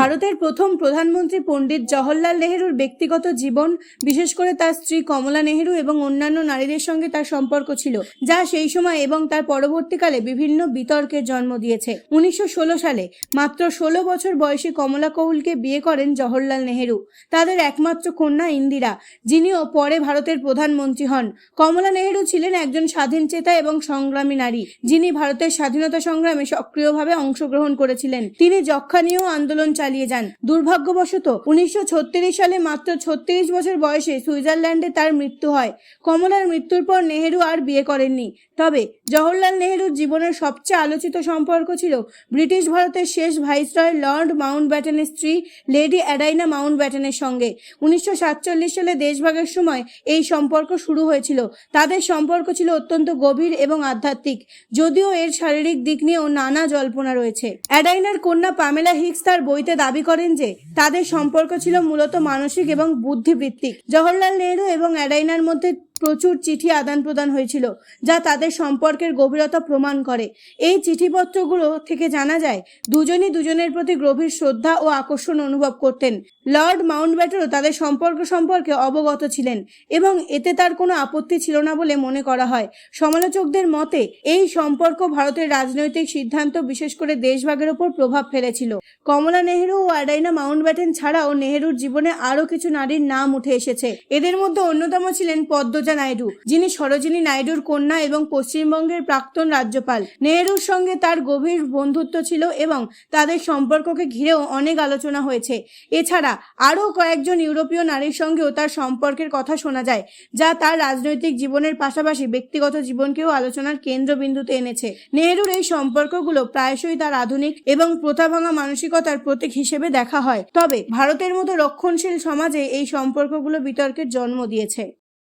ভারতের প্রথম প্রধানমন্ত্রী পণ্ডিত জওহরলাল নেহেরুর ব্যক্তিগত জীবন, বিশেষ করে তার স্ত্রী কমলা নেহেরু এবং অন্যান্য নারীদের সঙ্গে তার সম্পর্ক ছিল, যা সেই সময় এবং তার পরবর্তীকালে বিভিন্ন বিতর্কের জন্ম দিয়েছে। উনিশশো সালে মাত্র ষোলো বছর বয়সী কমলা কৌলকে বিয়ে করেন জওহরলাল নেহেরু। তাদের একমাত্র কন্যা ইন্দিরা, যিনিও পরে ভারতের প্রধানমন্ত্রী হন। কমলা নেহেরু ছিলেন একজন স্বাধীন চেতা এবং সংগ্রামী নারী, যিনি ভারতের স্বাধীনতা সংগ্রামে সক্রিয়ভাবে অংশগ্রহণ করেছিলেন। তিনি যক্ষা নিয়েও আন্দোলন চালিয়ে যান। দুর্ভাগ্যবশত, উনিশশো ছত্রিশ সালে মাত্র ছত্রিশ বছর বয়সে সুইজারল্যান্ডে তার মৃত্যু হয়। কমলার মৃত্যুর পর নেহেরু আর বিয়ে করেননি। তবে, জওহরলাল নেহেরুর জীবনের সবচেয়ে আলোচিত সম্পর্ক ছিল ব্রিটিশ ভারতের শেষ ভাইসরয় লর্ড মাউন্ট ব্যাটেনের স্ত্রী লেডি অ্যাডাইনা মাউন্ট ব্যাটেনের সঙ্গে। উনিশশো সাতচল্লিশ সালে দেশভাগের সময় এই সম্পর্ক শুরু হয়েছিল। তাদের সম্পর্ক ছিল অত্যন্ত গভীর এবং আধ্যাত্মিক। যদিও এর শারীরিক দিক নিয়েও নানা জল্পনা রয়েছে। অ্যাডাইনার কন্যা পামেলা হিক্স তার বইতে দাবি করেন যে তাদের সম্পর্ক ছিল মূলত মানসিক এবং বুদ্ধিবৃত্তিক। জওহরলাল নেহরু এবং অ্যাডাইনার মধ্যে প্রচুর চিঠি আদান প্রদান হয়েছিল, যা তাদের সম্পর্কের গভীরতা প্রমাণ করে। এই চিঠিপত্রগুলো থেকে জানা যায়, দুজনই দুজনের প্রতি গভীর শ্রদ্ধা ও আকর্ষণ অনুভব করতেন। লর্ড মাউন্টব্যাটেনও তাদের সম্পর্ক সম্পর্কে অবগত ছিলেন এবং এতে তার কোনো আপত্তি ছিল না বলে মনে করা হয়। সমালোচকদের মতে, এই সম্পর্ক ভারতের রাজনৈতিক সিদ্ধান্ত, বিশেষ করে দেশভাগের ওপর প্রভাব ফেলেছিল। কমলা নেহেরু ও অ্যাডাইনা মাউন্টব্যাটেন ছাড়াও নেহেরুর জীবনে আরও কিছু নারীর নাম উঠে এসেছে। এদের মধ্যে অন্যতম ছিলেন পদ্মজা নাইডু, যিনি সরোজিনী নাইডুর কন্যা এবং পশ্চিমবঙ্গের প্রাক্তন রাজ্যপাল। নেহরুর সঙ্গে তার গভীর বন্ধুত্ব ছিল এবং তাদের সম্পর্ককে ঘিরেও অনেক আলোচনা হয়েছে। এছাড়া আরও কয়েকজন ইউরোপীয় নারীর সঙ্গেও তার সম্পর্কের কথা শোনা যায়, যা তার রাজনৈতিক জীবনের পাশাপাশি ব্যক্তিগত জীবনকেও আলোচনার কেন্দ্রবিন্দুতে এনেছে। নেহেরুর এই সম্পর্কগুলো প্রায়শই তার আধুনিক এবং প্রথাভাঙা মানসিকতার প্রতীক হিসেবে দেখা হয়। তবে ভারতের মতো রক্ষণশীল সমাজে এই সম্পর্কগুলো বিতর্কের জন্ম দিয়েছে।